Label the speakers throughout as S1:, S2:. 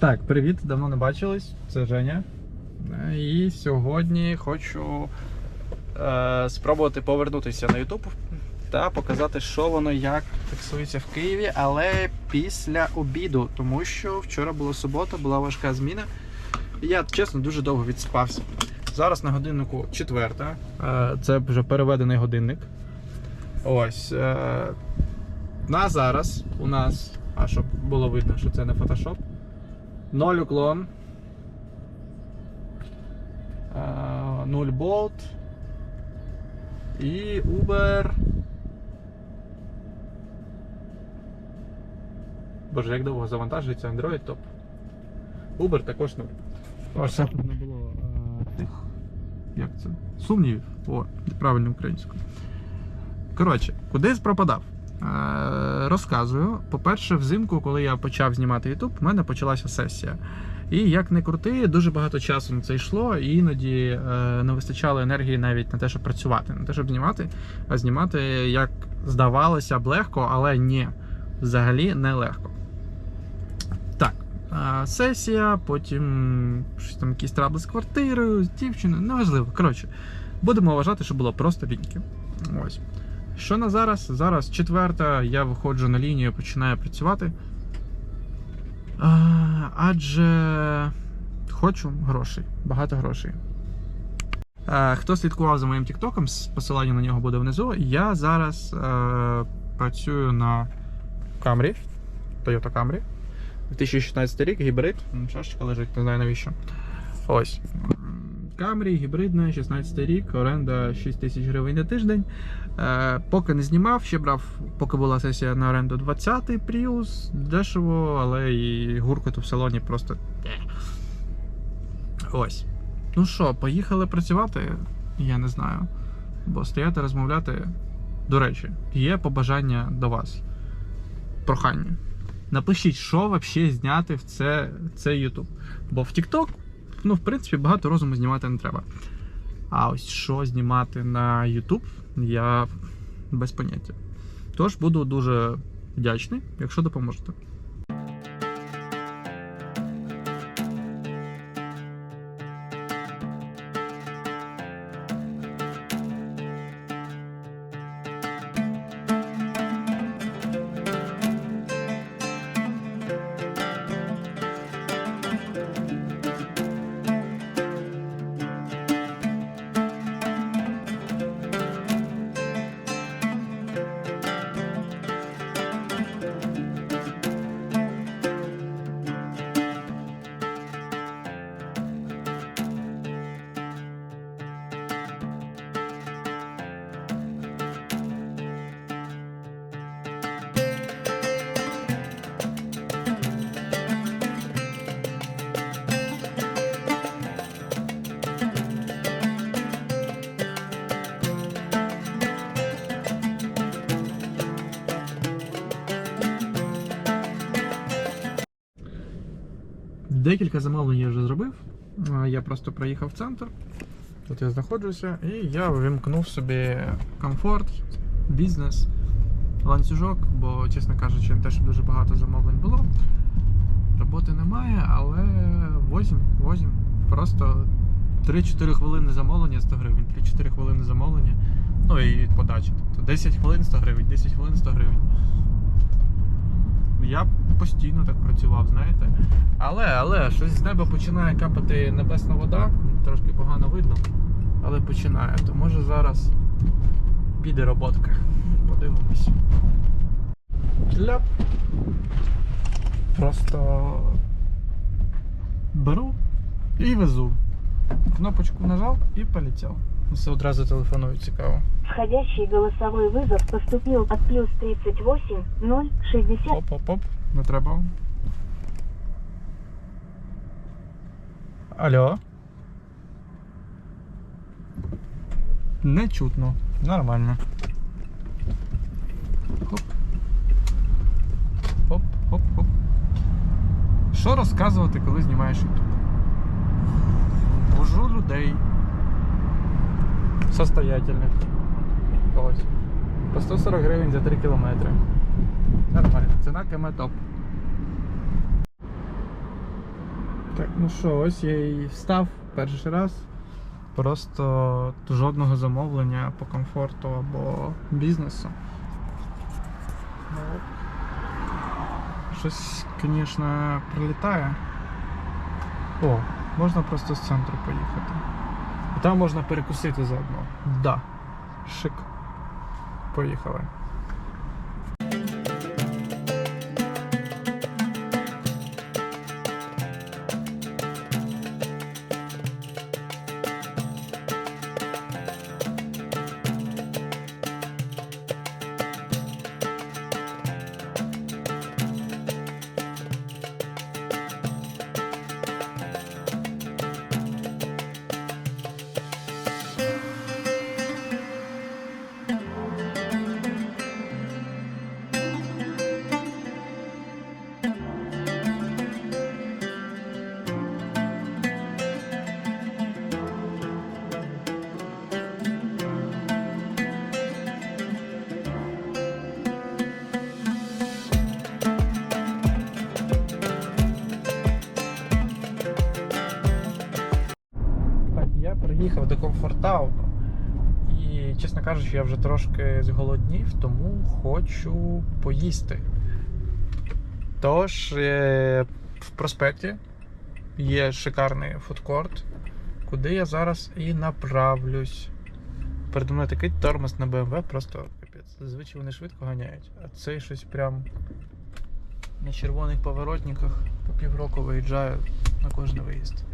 S1: Так, привіт, давно не бачились. Це Женя. Е, І сьогодні хочу е, спробувати повернутися на YouTube та показати, що воно як фіксується в Києві, але після обіду, тому що вчора була субота, була важка зміна. Я чесно дуже довго відспався. Зараз на годиннику четверта. Е, це вже переведений годинник. Ось. Е, на зараз у нас, а щоб було видно, що це не фотошоп. Ноль уклон. а, Нуль болт. І Uber. Боже, як довго завантажується Android топ. Uber також нуль. Ось щоб не було тих. Як це? Сумнівів. О, правильно українською. Коротше, кудись пропадав. Е, Розказую. По-перше, взимку, коли я почав знімати YouTube, в мене почалася сесія. І як не крути, дуже багато часу на це йшло, і іноді е, не вистачало енергії навіть на те, щоб працювати, не те, щоб знімати, а знімати, як здавалося б, легко, але ні, взагалі не легко. Так, е, сесія, потім щось там якісь трабли з квартирою, з дівчиною, неважливо. Коротше, будемо вважати, що було просто ліньки. Ось. Що на зараз? Зараз четверта, я виходжу на лінію, починаю працювати. А, адже хочу грошей, багато грошей. Е, Хто слідкував за моїм тіктоком, посилання на нього буде внизу. Я зараз е, працюю на Camry, Toyota Camry. 2016 рік, гібрид. М, Шашечка лежить, не знаю навіщо. Ось. Camry, гібридна, 16 рік, оренда 6 тисяч гривень на тиждень. Е, поки не знімав, ще брав, поки була сесія на оренду 20-й Prius, дешево, але і гуркоту в салоні просто. Ось. Ну що, поїхали працювати? Я не знаю. Бо стояти розмовляти. До речі, є побажання до вас. Прохання. Напишіть, що взагалі зняти в це, цей YouTube. Бо в TikTok, ну, в принципі, багато розуму знімати не треба. А ось що знімати на YouTube, я без поняття. Тож буду дуже вдячний, якщо допоможете. Декілька замовлень я вже зробив. Я просто проїхав в центр. Тут я знаходжуся, і я вимкнув собі комфорт, бізнес, ланцюжок, бо, чесно кажучи, не те, щоб дуже багато замовлень було. Роботи немає, але возім, возім. Просто 3-4 хвилини замовлення 100 гривень, 3-4 хвилини замовлення. Ну і подача. Тобто 10 хвилин 100 гривень, 10 хвилин 100 гривень. Я постійно так працював, знаєте. Але, але, щось з неба починає капати небесна вода, трошки погано видно, але починає. То може зараз піде роботка. Подивимось. Ляп. Просто беру і везу. Кнопочку нажав і полетів. Все одразу телефоную, цікаво.
S2: Входящий голосовой вызов поступил от плюс 38 0 60.
S1: Оп-оп-оп, не треба. Алло. Не чутно. Нормально. Хоп. Хоп, хоп, хоп. Що розказувати, коли знімаєш YouTube? Вожу людей. Состоятельних. Ось. По 140 гривень за 3 кілометри. Нормально. Ціна КМ топ. Так, ну що, ось я і встав перший раз. Просто жодного замовлення по комфорту або бізнесу. Ну, Щось, звісно, прилітає. О, можна просто з центру поїхати. І там можна перекусити заодно. Да. Шик. Поїхали. Кажучи, я вже трошки зголоднів, тому хочу поїсти. Тож, е, в проспекті є шикарний фудкорт, куди я зараз і направлюсь. Передо мною такий тормоз на BMW, просто капець. Зазвичай вони швидко ганяють, а цей щось прям на червоних поворотниках по півроку виїжджаю на кожен виїзд.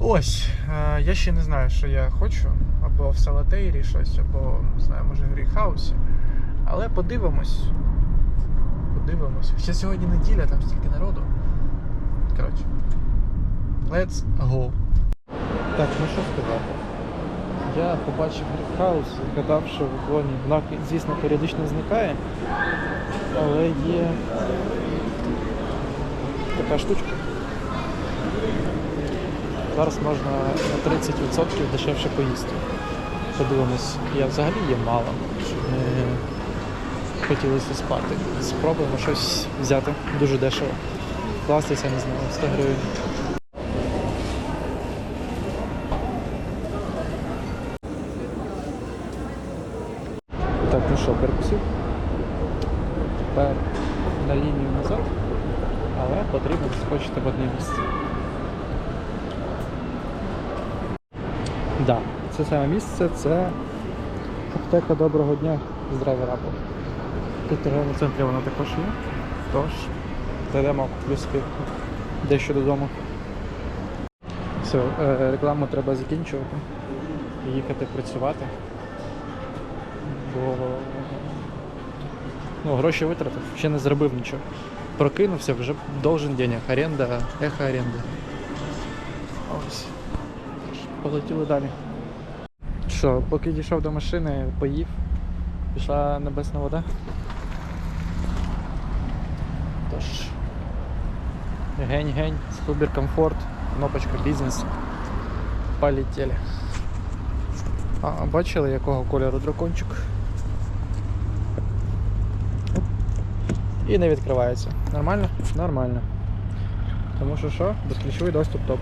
S1: Ось, е, я ще не знаю, що я хочу. Або в Салатейрі щось, або не знаю, може в Грейхаусі. Але подивимось. Подивимось. Ще сьогодні неділя, там стільки народу. Коротше. Let's go. Так, ну що сказати. Я побачив Грейхаус, згадав, що в уклоні знак, звісно, періодично зникає. Але є така штучка. Зараз можна на 30% дешевше поїсти. Подивимось, я взагалі є мало, щоб не хотілося спати. Спробуємо щось взяти дуже дешево. Кластися, не знаю, 100 гривень. Так, ну що, перекусив? Тепер на лінію назад, але потрібно скочити в одне місце. Да, це саме місце, це аптека доброго дня здравий рапорт. Тут торговому центрі вона також є. Тож, зайдемо плюски дещо додому. Все, е, рекламу треба закінчувати. і Їхати працювати. Бо ну, гроші витратив, ще не зробив нічого. Прокинувся, вже должен денег. Оренда, ехо оренди. Полетіли далі. Що, поки дійшов до машини, поїв, пішла небесна вода. Тож. Гень-гень, супер комфорт, кнопочка бізнес. Полетіли. А бачили якого кольору дракончик? І не відкривається. Нормально? Нормально. Тому що що? Безключовий доступ топ.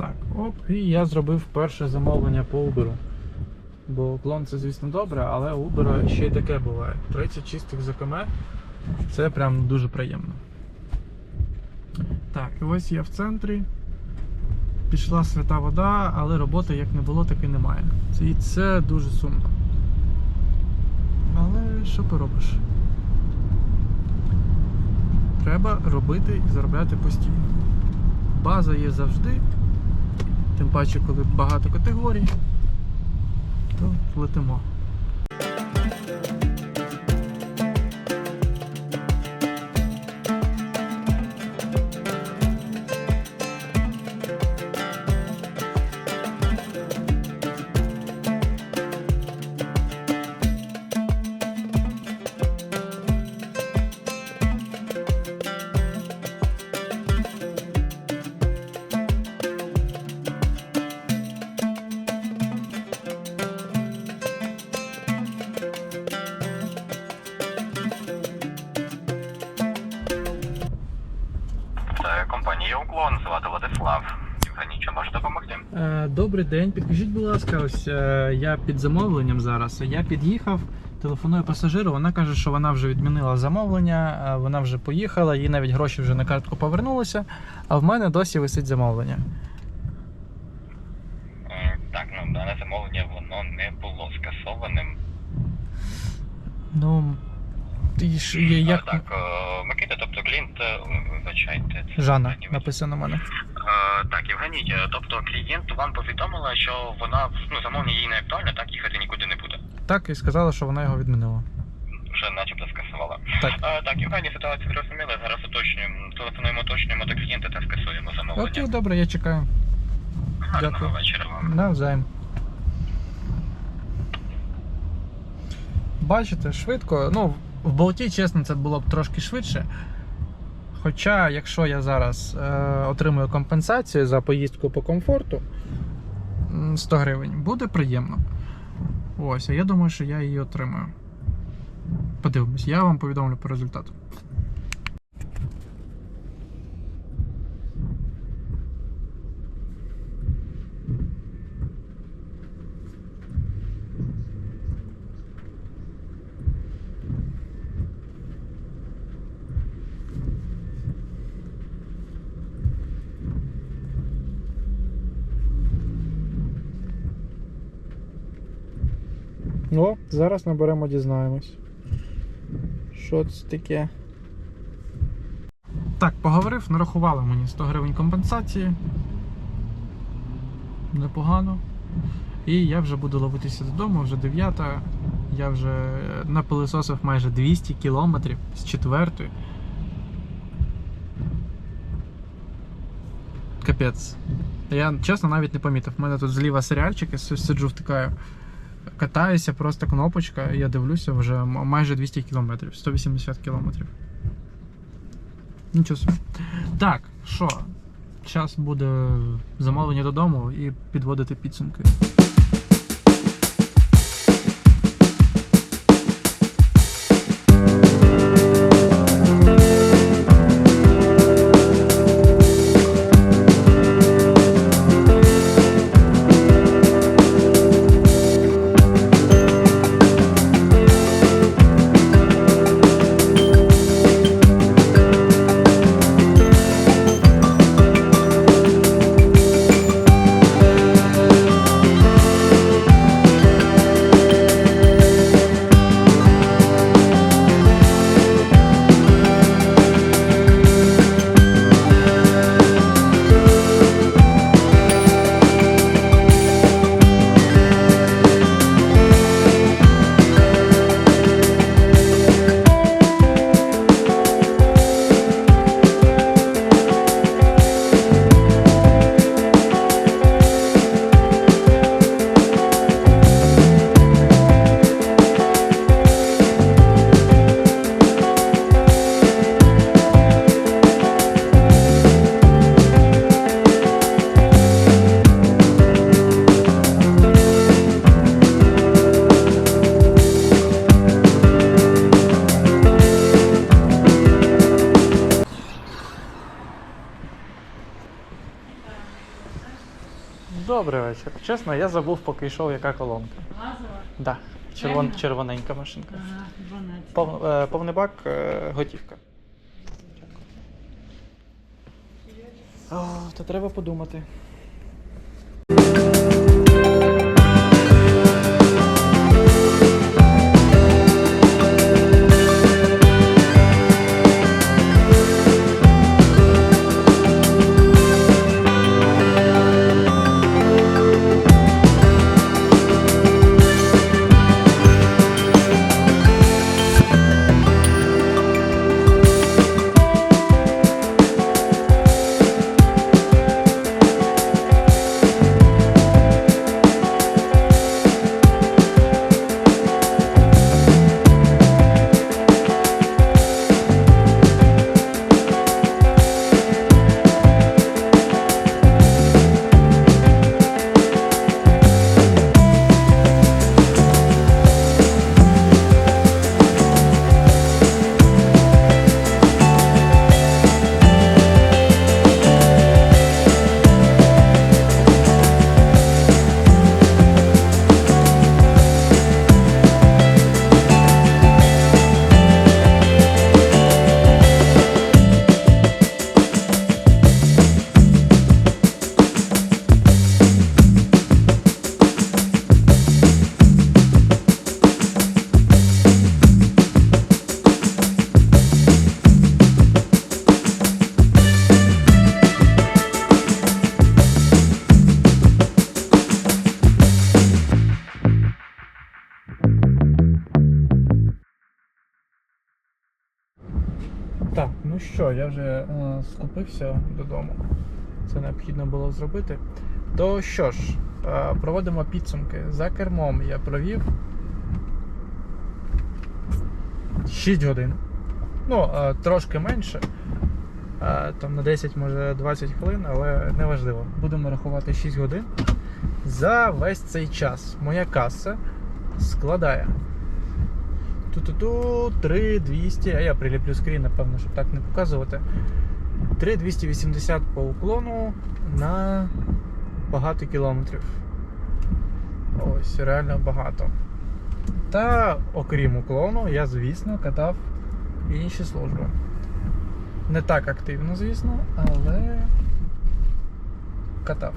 S1: Так, оп, і я зробив перше замовлення по Uber. Бо клон це, звісно, добре, але у Uber ще й таке буває. 30 чистих за це прям дуже приємно. Так, і ось я в центрі. Пішла свята вода, але роботи як не було, так і немає. І це дуже сумно. Але що поробиш? Треба робити і заробляти постійно. База є завжди. Тим паче, коли багато категорій, то летимо. Добрий день. Підкажіть, будь ласка, ось е, я під замовленням зараз. Я під'їхав, телефоную пасажиру. Вона каже, що вона вже відмінила замовлення, е, вона вже поїхала, їй навіть гроші вже на картку повернулися, а в мене досі висить замовлення.
S3: Е, Так, ну дане замовлення воно не було скасованим.
S1: Ну, як
S3: Так, е, Микита, тобто клієнт, е, вибачайте.
S1: Жанна написано в мене.
S3: Е, Так, Євгеній, тобто клієнт вам повідомила, що вона ну замовлення їй не актуальне, так їхати нікуди не буде.
S1: Так, і сказала, що вона його відмінила.
S3: Вже начебто скасувала.
S1: Так.
S3: Е, Так, Євгеній, ситуацію зрозуміли. Зараз уточнюємо, телефонуємо, уточнюємо до клієнта та скасуємо замовлення.
S1: Окей, добре, я чекаю.
S3: Гарного
S1: дякую.
S3: вечора вам.
S1: Навзаєм. Бачите, швидко. Ну, в болті, чесно, це було б трошки швидше. Хоча, якщо я зараз е, отримую компенсацію за поїздку по комфорту 100 гривень, буде приємно. Ось, а я думаю, що я її отримаю. Подивимось, я вам повідомлю по результату. О, зараз наберемо, дізнаємось. Що це таке? Так, поговорив, нарахували мені 100 гривень компенсації. Непогано. І я вже буду ловитися додому, вже 9. Я вже напилисосив майже 200 кілометрів з четвертої. Капець. Я чесно навіть не помітив. У мене тут зліва серіальчик, я сиджу втикаю. Катаюся, просто кнопочка, я дивлюся вже майже 200 кілометрів, 180 кілометрів. Нічого собі. Так, що? Зараз буде замовлення додому і підводити підсумки. Добрий вечір. Чесно, я забув, поки йшов, яка колонка.
S4: Газова?
S1: Да. Червон, червоненька машинка.
S4: Ага, 12.
S1: Пов, е, повний бак, е, готівка. О, то треба подумати. Що, я вже е, скупився додому. Це необхідно було зробити. То що ж, е, проводимо підсумки. За кермом я провів 6 годин. Ну, е, трошки менше. Е, Там на 10, може 20 хвилин, але неважливо. Будемо рахувати 6 годин. За весь цей час моя каса складає. Ту-ту-ту, 3200, а я приліплю скрін, напевно, щоб так не показувати. 3280 по уклону на багато кілометрів. Ось, реально багато. Та окрім уклону, я, звісно, катав інші служби. Не так активно, звісно, але катав.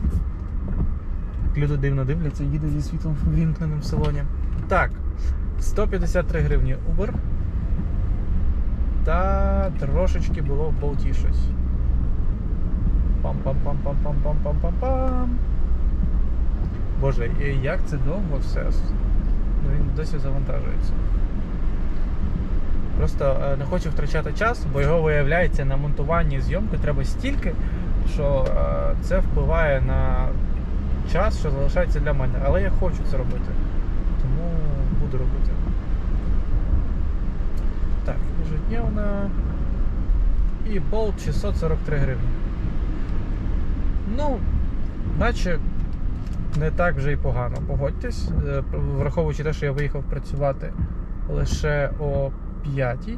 S1: Люди дивно дивляться, їде зі світлом ввімкненим в салоні. Так, 153 гривні Uber. Та трошечки було в болті щось. Пам-пам-пам-пам-пам-пам-пам-пам-пам. Боже, і як це довго все? Ну він досі завантажується. Просто е, не хочу втрачати час, бо його виявляється на монтуванні зйомки треба стільки, що е, це впливає на час, що залишається для мене. Але я хочу це робити. Тому буду робити. Так. І болт 643 гривні. Ну, наче не так вже й погано, погодьтесь. Е, Враховуючи те, що я виїхав працювати лише о 5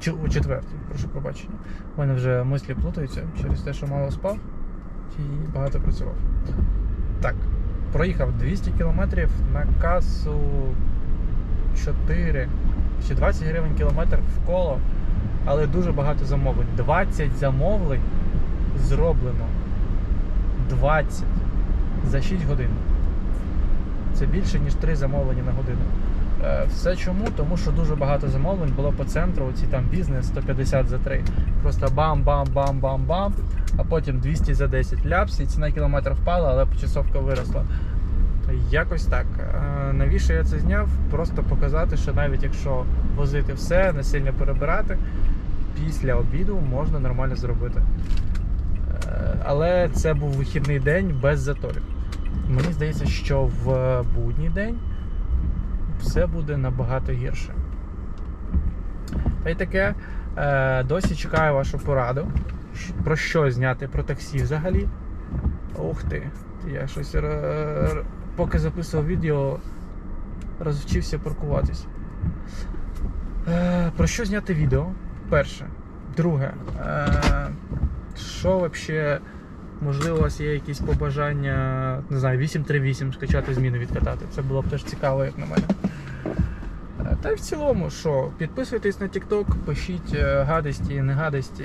S1: чи о 4, прошу пробачення. У мене вже мислі плутаються через те, що мало спав і багато працював. Так, проїхав 200 кілометрів на касу 4 чи 20 гривень кілометр в коло, але дуже багато замовлень. 20 замовлень зроблено. 20 за 6 годин. Це більше, ніж 3 замовлення на годину. Е, Все чому? Тому що дуже багато замовлень було по центру, оці там бізнес 150 за 3. Просто бам-бам-бам-бам-бам, а потім 200 за 10 ляпс, і ціна кілометр впала, але почасовка виросла. Якось так. Навіщо я це зняв? Просто показати, що навіть якщо возити все, не сильно перебирати, після обіду можна нормально зробити. Е, Але це був вихідний день без заторів. Мені здається, що в будній день все буде набагато гірше. Та й таке, е, досі чекаю вашу пораду. Про що зняти про таксі взагалі. Ух ти, я щось поки записував відео, розвчився паркуватись. Е, про що зняти відео? Перше. Друге. Е, що взагалі, можливо, у вас є якісь побажання, не знаю, 838 скачати зміни відкатати. Це було б теж цікаво, як на мене. Е, Та й в цілому, що, підписуйтесь на TikTok, пишіть е, гадості, не гадості.